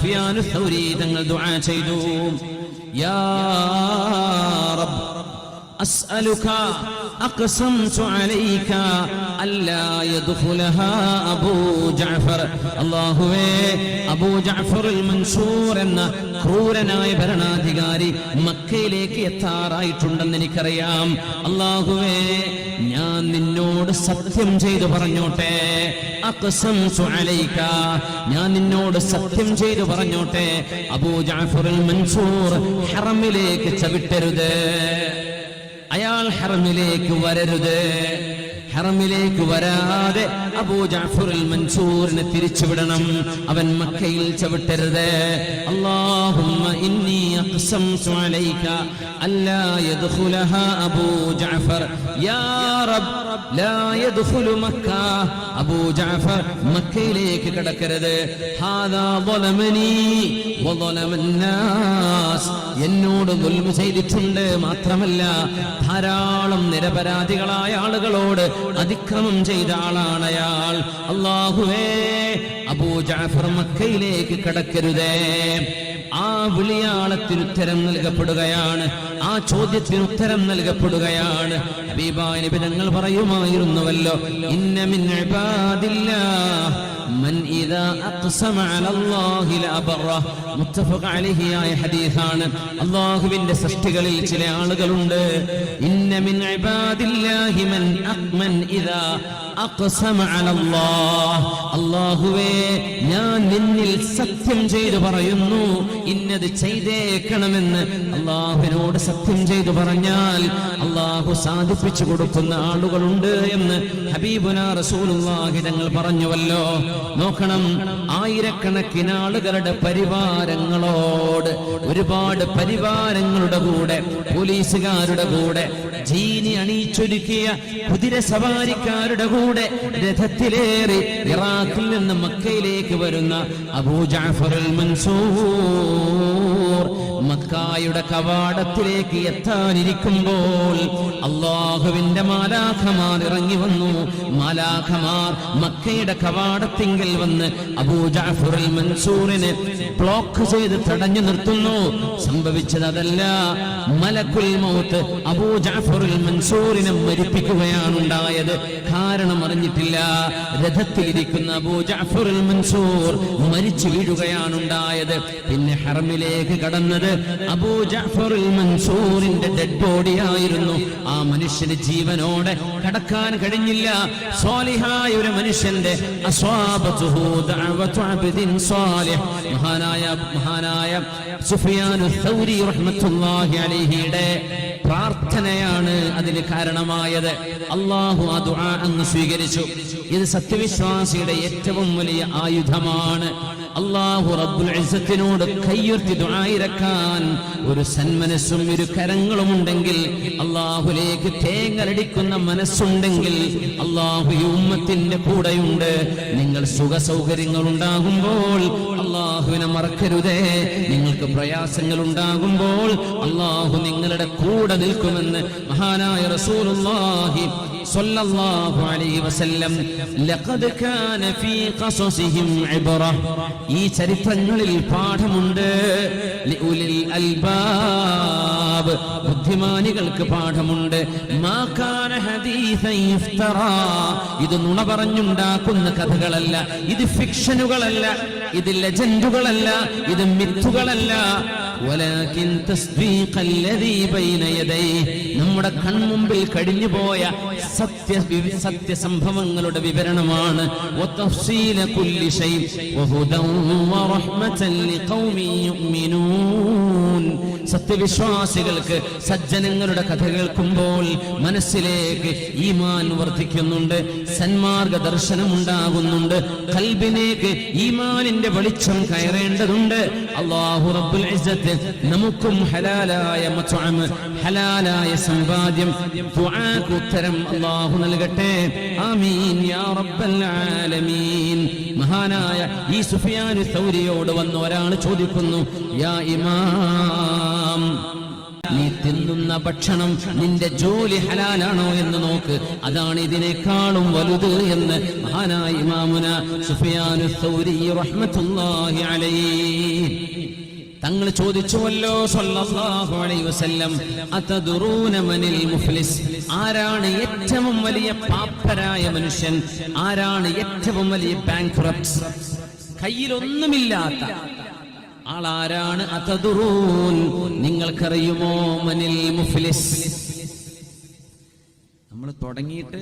സുഫിയാനു സൗരി തങ്ങൾ ദുആ ചെയ്തു യാ റബ്ബ് أسألك أقسمت عليك ألا يدخلها أبو جعفر الله أبو جعفر المنصور എന്ന ക്രൂരനായ ഭരണാധികാരി മക്കയിലേക്ക് എത്താറായിട്ടുണ്ടെന്ന് എനിക്കറിയാം അള്ളാഹുവേ ഞാൻ നിന്നോട് സത്യം ചെയ്തു പറഞ്ഞോട്ടെ അഖ്സംതു അലൈക ഞാൻ നിന്നോട് സത്യം ചെയ്തു പറഞ്ഞോട്ടെ അബൂ ജാഫറുൽ മൻസൂർ ഹറമിലേക്ക് ചവിട്ടരുത് അയാൾ ഹറമിലേക്ക് വരരുത്. ഹറമിലേക്ക് വരാതെ അബൂ ജാഫുറിൽ മൻസൂറിനെ തിരിച്ചുവിടണം. അവൻ മക്കയിൽ ചവിട്ടരുത്. അല്ലാഹുമ്മ ഇന്നി അലൈക അല്ലാ അബൂ ജാഫർ യാ റബ്ബ് മക്കയിലേക്ക് കടക്കരുത്. എന്നോട് ഗുൽമു ചെയ്തിട്ടുണ്ട് മാത്രമല്ല ധാരാളം നിരപരാധികളായ ആളുകളോട് അതിക്രമം ചെയ്ത ആളാണ് അയാൾ. അള്ളാഹുവേ അബൂ ജാഫർ മക്കയിലേക്ക് കടക്കരുതേ. ആ വിളിയാളത്തിന് ഉത്തരം നൽകപ്പെടുകയാണ് ആ ചോദ്യത്തിന് ഉത്തരം നൽകപ്പെടുകയാണ് ഹബീബായ നബി തങ്ങൾ പറയുമായിരുന്നുവല്ലോ ഇന്ന മിൻ ഇബാദില്ലാഹ് من إذا أقسم على الله لأبره മുത്തഫഖ അലൈഹി ആയ ഹദീസാണ് അല്ലാഹുവിന്റെ സൃഷ്ടികളിൽ ചില ആളുകളുണ്ട് ഇന്ന മിൻ ഇബാദില്ലാഹി മൻ അഖ്മൻ ഇദാ അല്ലാഹുവേ ഞാൻ നിന്നിൽ സത്യം ചെയ്തു പറയുന്നു. ഇന്നത് ചെയ്തേക്കണമെന്ന് അള്ളാഹുവിനോട് സത്യം ചെയ്തു പറഞ്ഞാൽ അള്ളാഹു സാധിപ്പിച്ചു കൊടുക്കുന്ന ആളുകളുണ്ട് എന്ന് ഹബീബുന റസൂലുള്ളാഹി തങ്ങൾ പറഞ്ഞുവല്ലോ. നോക്കണം ആയിരക്കണക്കിന് ആളുകളുടെ പരിവാരങ്ങളോട് ഒരുപാട് പരിവാരങ്ങളുടെ കൂടെ പോലീസുകാരുടെ കൂടെ ജീനി അണിയിച്ചൊരുക്കിയ കുതിര സവാരിക്കാരുടെ കൂടെ രഥത്തിലേറി ഇറാഖിൽ നിന്ന് മക്കയിലേക്ക് വരുന്ന അബൂ ജാഫർ മൻസൂർ മക്കായുടെ കവാടത്തിലേക്ക് എത്താനിരിക്കുമ്പോൾ അള്ളാഹുവിന്റെ മാലാഖമാർ ഇറങ്ങി വന്നു. മാലാഖമാർ മക്കയുടെ കവാടത്തിങ്കിൽ വന്ന് അബൂ ജാഫറുൽ മൻസൂറിനെ ബ്ലോക്ക് ചെയ്ത് തടഞ്ഞു നിർത്തുന്നു. സംഭവിച്ചത് അതല്ല. മലക്കുൽ മൗത്ത് അബൂ ജാഫറുൽ മൻസൂറിനെ മരിപ്പിക്കുകയാണ് ഉണ്ടായത്. കാരണം അറിഞ്ഞിട്ടില്ല. രഥത്തിലിരിക്കുന്ന മൻസൂർ മരിച്ചു വീഴുകയാണ് ഉണ്ടായത് പിന്നെ ഹറമിലേക്ക് കടന്നത് അബൂ ജാഫറുൽ മൻസൂറിന്റെ ഡെഡ് ബോഡി ആയിരുന്നു. ആ മനുഷ്യന് ജീവനോടെ കടക്കാൻ കഴിഞ്ഞില്ല. സ്വാലിഹായ ഒരു മനുഷ്യന്റെ മഹാനായ മഹാനായ സുഫിയാനു സൗരി പ്രാർത്ഥനയാണ് അതിന് കാരണമായത്. അള്ളാഹു ആ ദുആ അങ്ങ് സ്വീകരിച്ചു. ഇത് സത്യവിശ്വാസിയുടെ ഏറ്റവും വലിയ ആയുധമാണ്. അള്ളാഹു റബ്ബുൽ ഇസത്തിനോട് കയ്യുർത്തി ദുആയിരക്കാൻ ഒരു സന്മനസ്സും ഇരു കരങ്ങളും ഉണ്ടെങ്കിൽ അള്ളാഹുലേക്ക് തേങ്ങലടിക്കുന്ന മനസ്സുണ്ടെങ്കിൽ അള്ളാഹു ഈ ഉമ്മത്തിന്റെ കൂടെയുണ്ട്. നിങ്ങൾ സുഖ സൗകര്യങ്ങൾ ഉണ്ടാകുമ്പോൾ അള്ളാഹുവിനെ മറക്കരുതേ. നിങ്ങൾക്ക് പ്രയാസങ്ങൾ ഉണ്ടാകുമ്പോൾ അള്ളാഹു നിങ്ങളുടെ കൂടെ നിൽക്കുമെന്ന് മഹാനായ റസൂലുള്ളാഹി സ്വല്ലല്ലാഹു അലൈഹി വസല്ലം ലഖദ് കാന ഫീ ഖസസിഹിം ഇബ്റ. ഈ ചരിത്രങ്ങളിൽ പാഠമുണ്ട്. ലിഉലിൽ അൽബാബ് ബുദ്ധിമാനികൾക്ക് പാഠമുണ്ട്. മാ കാന ഹദീസൻ ഇത് നുണ പറഞ്ഞുണ്ടാക്കുന്ന കഥകളല്ല. ഇത് ഫിക്ഷനുകളല്ല. ഇത് ലെജൻഡുകളല്ല. ഇത് മിത്തുകളല്ല. നമ്മുടെ കൺമുമ്പിൽ കഴിഞ്ഞുപോയ സത്യ സത്യ സംഭവങ്ങളുടെ വിവരണമാണ്. ഒത്തഫ്സീല കുല്ലിഷയും സത്യവിശ്വാസികൾക്ക് സജ്ജനങ്ങളുടെ കഥ കേൾക്കുമ്പോൾ മനസ്സിലേക്ക് ഈമാൻ വർദ്ധിക്കുന്നുണ്ട് സന്മാർഗ ദർശനം ഉണ്ടാകുന്നുണ്ട് കൽബിലേക്ക് ഈമാനിന്റെ വെളിച്ചം കയറേണ്ടതുണ്ട്. അള്ളാഹു റബ്ബുൽ നമുക്കും ഹലാലായ മത്അം ഹലാലായ സമ്പാദ്യം ഉത്തരം അള്ളാഹു നൽകട്ടെ. ആമീൻ യാ റബ്ബൽ ആലമീൻ. മഹാനായ ഈ സുഫിയാൻ സൗരിയോട് വന്ന് ഒരാൾ ചോദിക്കുന്നു യാ ഇമാം നീ തിന്നുന്ന ഭക്ഷണം നിന്റെ ജോലി ഹലാലാണോ എന്ന് നോക്ക്. അതാണ് ഇതിനേക്കാളും വലുത് എന്ന് മഹാനായ ഇമാമുന സുഫിയാനു സൗരി റഹ്മത്തുള്ളാഹി അലൈഹി തങ്ങൾ ചോദിച്ചുവല്ലോ അലൈഹി വസല്ലം അതദുറൂന മനിൽ മുഫ്ലിസ്? ആരാണ് ഏറ്റവും വലിയ പാപ്പരായ മനുഷ്യൻ? ആരാണ് ഏറ്റവും വലിയ ബാങ്ക് കയ്യിലൊന്നുമില്ലാത്ത ആളാരാണ് അതദറൂൻ നിങ്ങൾക്കറിയുമോ മനിൽ മുഫ്ലിസ്? നമ്മൾ തുടങ്ങിയിട്ട്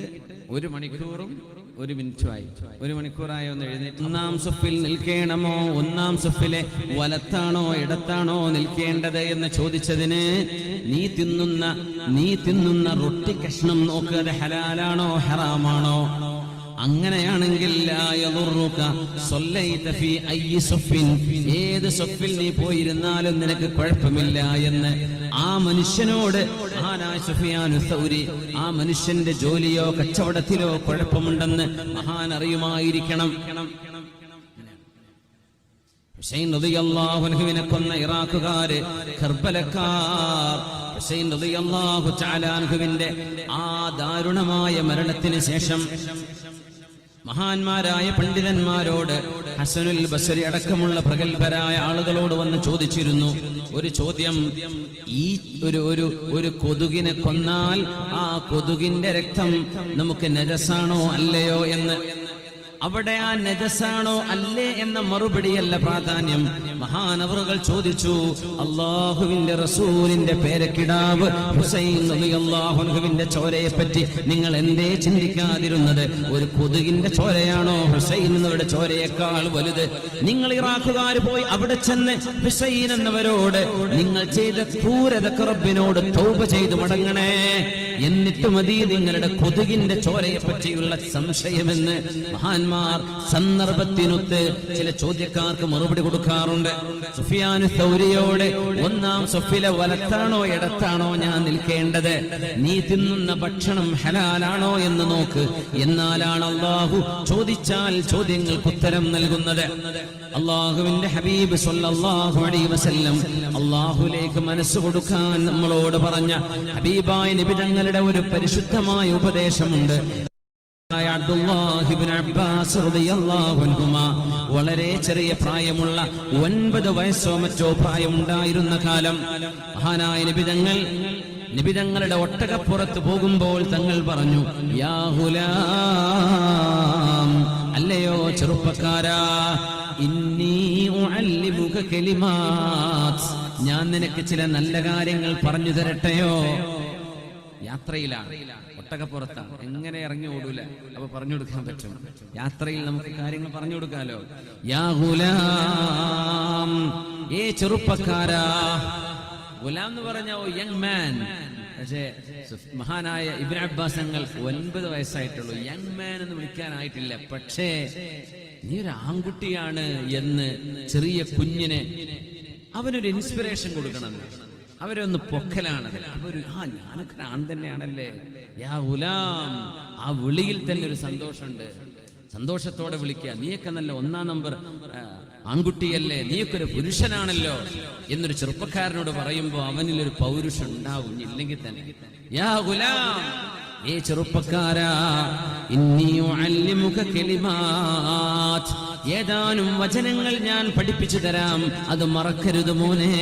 ഒരു മണിക്കൂറും ഒരു മിനിറ്റുമായി. ഒരു മണിക്കൂറായി ഒന്ന് എഴുന്നേറ്റ്. ഒന്നാം സൊഫിൽ നിൽക്കണമോ? ഒന്നാം സൊഫിലെ വലത്താണോ ഇടത്താണോ നിൽക്കേണ്ടത് എന്ന് ചോദിച്ചതിന് നീ തിന്നുന്ന നീ തിന്നുന്ന റൊട്ടി കഷ്ണം നോക്കുക ഹലാലാണോ ഹറാമാണോ? അങ്ങനെയാണെങ്കിൽ ഏത് സ്വപ്പിൽ നീ പോയിരുന്നാലും നിനക്ക് കുഴപ്പമില്ല എന്ന് ആ മനുഷ്യനോട് മഹാനായ സുഫിയാനു സൗരി ആ മനുഷ്യന്റെ ജോലിയോ കച്ചവടത്തിലോ കുഴപ്പമുണ്ടെന്ന് മഹാൻ അറിയുമായിരിക്കണം. ഹുസൈൻ റളിയല്ലാഹു അൻഹുവിനെ കൊന്ന ഇറാഖുകാര് കർബലക്കാർ. ഹുസൈൻ റളിയല്ലാഹു തആല അൻഹുവിന്റെ ആ ദാരുണമായ മരണത്തിന് ശേഷം മഹാന്മാരായ പണ്ഡിതന്മാരോട് ഹസനുൽ ബസരി അടക്കമുള്ള പ്രഗത്ഭരായ ആളുകളോട് വന്ന് ചോദിച്ചിരുന്നു. ഒരു ചോദ്യം ഈ ഒരു ഒരു ഒരു കൊതുകിനെ കൊന്നാൽ ആ കൊതുകിന്റെ രക്തം നമുക്ക് നരസാണോ അല്ലയോ എന്ന് അവിടെ ആ നജസാണോ അല്ലേ എന്ന മറുപടിയല്ല പ്രാധാന്യം. മഹാനവറുകൾ ചോദിച്ചു അള്ളാഹുവിന്റെ റസൂലിന്റെ പേരക്കിടാവ് ഹുസൈൻ അള്ളാഹുവിന്റെ ചോരയെ പറ്റി നിങ്ങൾ എന്തേ ചിന്തിക്കാതിരുന്നത്? ഒരു കൊതുകിന്റെ ചോരയാണോ? ഹുസൈൻ എന്നവരുടെ ചോരയേക്കാൾ വലുത്. നിങ്ങൾ ഇറാഖുകാർ പോയി അവിടെ ചെന്ന് ഹുസൈൻ എന്നവരോട് നിങ്ങൾ ചെയ്ത ക്രൂരത റബ്ബിനോട് തൗബ ചെയ്തു മടങ്ങണേ. എന്നിട്ട് മതി നിങ്ങളുടെ കൊതുകിന്റെ ചോരയെ പറ്റിയുള്ള സംശയമെന്ന് മഹാന്മാർ സന്ദർഭത്തിനൊത്ത് ചില ചോദ്യക്കാർക്ക് മറുപടി കൊടുക്കാറുണ്ട്. സുഫിയാനു സൗരിയോട് ഒന്നാം സൊഫിലെ വലത്താണോ ഇടത്താണോ ഞാൻ നിൽക്കേണ്ടത്? നീ തിന്നുന്ന ഭക്ഷണം ഹലാലാണോ എന്ന് നോക്ക്. എന്നാലാണ് അള്ളാഹു ചോദിച്ചാൽ ചോദ്യങ്ങൾക്ക് ഉത്തരം നൽകുന്നത്. അള്ളാഹുവിന്റെ ഹബീബ് സല്ലല്ലാഹു അലൈഹി വസല്ലം അള്ളാഹുലേക്ക് മനസ്സ് കൊടുക്കാൻ നമ്മളോട് പറഞ്ഞ ഹബീബായ നിബിതങ്ങളുടെ ഒരു പരിശുദ്ധമായ ഉപദേശമുണ്ട്. വളരെ ചെറിയ പ്രായമുള്ള ഒൻപത് വയസ്സോ മറ്റോ പ്രായമുണ്ടായിരുന്ന കാലം മഹാനായ നിബിതങ്ങൾ നിബിതങ്ങളുടെ ഒട്ടകപ്പുറത്ത് പോകുമ്പോൾ തങ്ങൾ പറഞ്ഞു യാ ഗുലാം അല്ലയോ ചെറുപ്പക്കാരാ ഞാൻ നിനക്ക് ചില നല്ല കാര്യങ്ങൾ പറഞ്ഞു തരട്ടെയോ? യാത്രയിലാണ്. ഒട്ടകപ്പുറത്താണ് എങ്ങനെ ഇറങ്ങി ഓടൂല. അപ്പൊ പറഞ്ഞു കൊടുക്കാൻ പറ്റും. യാത്രയിൽ നമുക്ക് കാര്യങ്ങൾ പറഞ്ഞു കൊടുക്കാലോ? ഏ ചെറുപ്പക്കാരാ. ഗുലാം എന്ന് പറഞ്ഞ യങ് മാൻ പക്ഷേ മഹാനായ ഇബ്രാ അബ്ബാസ് ഞങ്ങൾ ഒൻപത് വയസ്സായിട്ടുള്ളൂ. യങ് മാൻ എന്ന് വിളിക്കാനായിട്ടില്ല. പക്ഷേ നീ ഒരു ആൺകുട്ടിയാണ് എന്ന് ചെറിയ കുഞ്ഞിനെ അവനൊരു ഇൻസ്പിറേഷൻ കൊടുക്കണം. അവരൊന്ന് പൊക്കലാണ് അവർ ആ ഞാനൊക്കെ ആൺ തന്നെയാണല്ലേ? യാ ഉലാം ആ വിളിയിൽ തന്നെ ഒരു സന്തോഷമുണ്ട്. സന്തോഷത്തോടെ വിളിക്കുക. നീയൊക്കെ നല്ല ഒന്നാം നമ്പർ ആൺകുട്ടിയല്ലേ? നീയൊക്കെ ഒരു പുരുഷനാണല്ലോ? എന്നൊരു ചെറുപ്പക്കാരനോട് പറയുമ്പോൾ അവനിൽ ഒരു പൗരുഷം ഉണ്ടാവും ഇല്ലെങ്കിൽ തന്നെ. യാ ഗുലാം ഏ ചെറുപ്പക്കാരാ ഇന്നി അല്ലിമുഖ കലിമാത്ത്. ഏതാനും വചനങ്ങൾ ഞാൻ പഠിപ്പിച്ചു തരാം. അത് മറക്കരുത് മോനെ.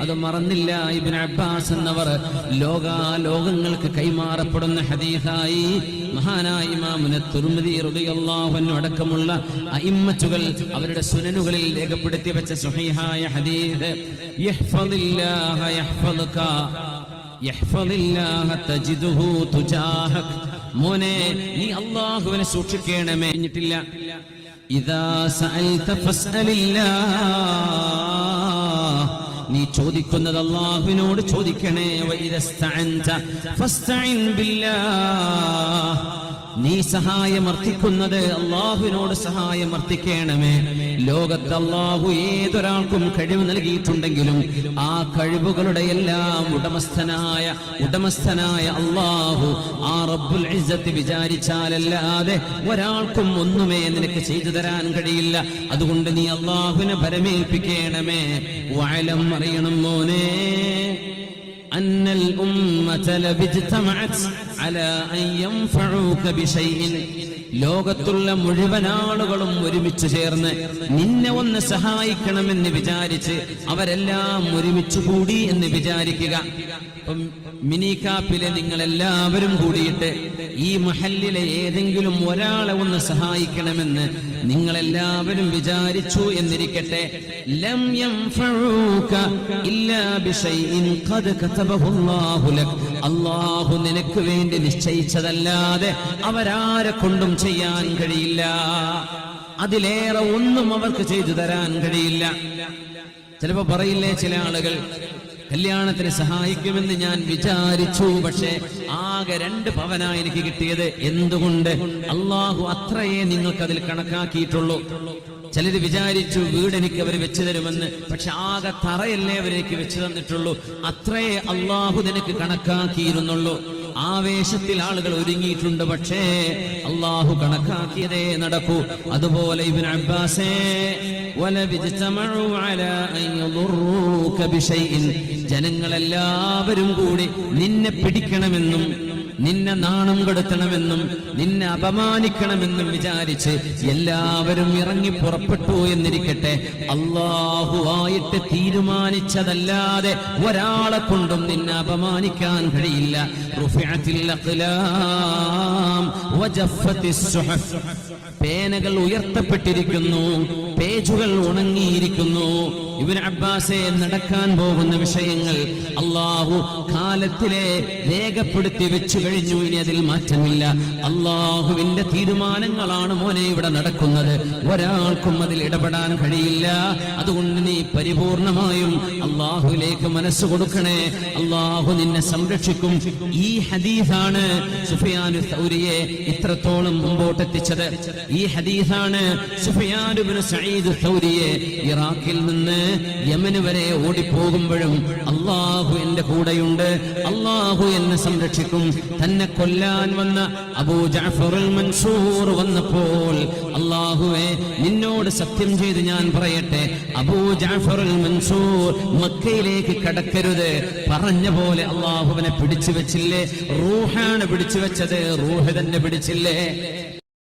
അത് മറന്നില്ല ഇബിൻ അബ്ബാസ് എന്നവർ. ലോകാലോകങ്ങൾക്ക് കൈമാറപ്പെടുന്ന ഹദീസായി മഹാനായ ഇമാമുന തുർമിദി റളിയല്ലാഹു അൻഹു അടക്കമുള്ള അയിമ്മത്തുകൾ അവരുടെ സുനനുകളിൽ രേഖപ്പെടുത്തി വെച്ച യഹ്ഫദുക. യഹ്ഫദില്ലാഹ തജിദുഹു മോനെ നീ അള്ളാഹുവിനെ സൂക്ഷിക്കണമേ. ഫസ്അലില്ലാഹ് നീ ചോദിക്കുന്നത് അള്ളാഹുവിനോട് ചോദിക്കണേ നീ സഹായം അർത്ഥിക്കുന്നത് അള്ളാഹുവിനോട് സഹായം അർത്ഥിക്കണമേ. ലോകത്ത് അള്ളാഹു ഏതൊരാൾക്കും കഴിവ് നൽകിയിട്ടുണ്ടെങ്കിലും ആ കഴിവുകളുടെ എല്ലാം ഉടമസ്ഥനായ ഉടമസ്ഥനായ അള്ളാഹു ആ റബ്ബുൽ ഇജ്ജത്ത് വിചാരിച്ചാലല്ലാതെ ഒരാൾക്കും ഒന്നുമേ നിനക്ക് ചെയ്തു തരാൻ കഴിയില്ല. അതുകൊണ്ട് നീ അള്ളാഹുവിനെ പരമേൽപ്പിക്കണമേ. വയലം അറിയണം മോനെ. അന്നൽ ഉമ്മ ലോകത്തുള്ള മുഴുവൻ ആളുകളും ഒരുമിച്ച് ചേർന്ന് നിന്നെ ഒന്ന് സഹായിക്കണമെന്ന് വിചാരിച്ച് അവരെല്ലാം ഒരുമിച്ച് കൂടി എന്ന് വിചാരിക്കുക. മിനി കാപ്പിലെ നിങ്ങൾ എല്ലാവരും കൂടിയിട്ട് ഈ മഹല്ലിലെ ഏതെങ്കിലും ഒരാളെ ഒന്ന് സഹായിക്കണമെന്ന് നിങ്ങൾ എല്ലാവരും വിചാരിച്ചു എന്നിരിക്കട്ടെ. ലം ഇല്ലാ ഖദ് കതബഹുല്ലാഹു ലക്. അല്ലാഹു നിനക്ക് വേണ്ടി നിശ്ചയിച്ചതല്ലാതെ അവരാരെ കൊണ്ടും ചെയ്യാൻ കഴിയില്ല. അതിലേറെ ഒന്നും അവർക്ക് ചെയ്തു തരാൻ കഴിയില്ല. ചിലപ്പോ പറയില്ലേ ചില ആളുകൾ കല്യാണത്തിന് സഹായിക്കുമെന്ന് ഞാൻ വിചാരിച്ചു പക്ഷേ ആകെ രണ്ട് പവന എനിക്ക് കിട്ടിയത്. എന്തുകൊണ്ട്? അള്ളാഹു അത്രയേ നിങ്ങൾക്ക് അതിൽ കണക്കാക്കിയിട്ടുള്ളൂ. ചിലര് വിചാരിച്ചു വീട് എനിക്ക് അവർ വെച്ചു തരുമെന്ന് പക്ഷെ ആകെ തറയല്ലേ അവരെനിക്ക് വെച്ചു തന്നിട്ടുള്ളൂ. അത്രയേ അള്ളാഹു നിനക്ക് കണക്കാക്കിയിരുന്നുള്ളൂ. ആവേശത്തിൽ ആളുകൾ ഒരുങ്ങിയിട്ടുണ്ട് പക്ഷേ അള്ളാഹു കണക്കാക്കിയതേ നടക്കൂ. അതുപോലെ ഇവൻ അബ്ബാസേ ജനങ്ങളെല്ലാവരും കൂടി നിന്നെ പിടിക്കണമെന്നും നിന്നെ നാണം കെടുത്തണമെന്നും നിന്നെ അപമാനിക്കണമെന്നും വിചാരിച്ച് എല്ലാവരും ഇറങ്ങി പുറപ്പെട്ടു എന്നിരിക്കട്ടെ. അള്ളാഹുവായിട്ട് തീരുമാനിച്ചതല്ലാതെ ഒരാളെ കൊണ്ടും നിന്നെ അപമാനിക്കാൻ കഴിയില്ല. പേനകൾ ഉയർത്തപ്പെട്ടിരിക്കുന്നു. പേജുകൾ ഉണങ്ങിയിരിക്കുന്നു. ഇവൻ അബ്ബാസെ നടക്കാൻ പോകുന്ന വിഷയങ്ങൾ അള്ളാഹു കാലത്തിലെ രേഖപ്പെടുത്തി വെച്ചു കഴിഞ്ഞു. ഇനി അതിൽ മാറ്റമില്ല. അള്ളാഹുവിന്റെ തീരുമാനങ്ങളാണ് മോനെ ഇവിടെ നടക്കുന്നത്. ഒരാൾക്കും അതിൽ ഇടപെടാൻ കഴിയില്ല. അതുകൊണ്ട് നീ പരിപൂർണമായും അള്ളാഹുവിലേക്ക് മനസ്സ് കൊടുക്കണേ. അള്ളാഹു നിന്നെ സംരക്ഷിക്കും. ഈ ഹദീസാണ് സുഫിയാനു സൗരിയെ ഇത്രത്തോളം മുമ്പോട്ടെത്തിച്ചത്. ഈ ഹദീസാണ് സുഫിയാനുബിന് സയ്യിദ് സൗരിയെ ഇറാഖിൽ നിന്ന് യമന് വരെ ഓടിപ്പോകുമ്പോഴും അള്ളാഹു എന്റെ കൂടെയുണ്ട്. അള്ളാഹു എന്നെ സംരക്ഷിക്കും. തന്നെ കൊല്ലാൻ വന്ന അബൂ ജാഫറുൽ മൻസൂർ വന്നപ്പോൾ അള്ളാഹുവെ നിന്നോട് സത്യം ചെയ്ത് ഞാൻ പറയട്ടെ. അബൂ ജാഫറുൽ മൻസൂർ മക്കയിലേക്ക് കടക്കരുത്. പറഞ്ഞ പോലെ അള്ളാഹുവിനെ പിടിച്ചു വെച്ചില്ലേ? റൂഹാണ് പിടിച്ചു വെച്ചത്. റൂഹ് തന്നെ പിടിച്ചില്ലേ?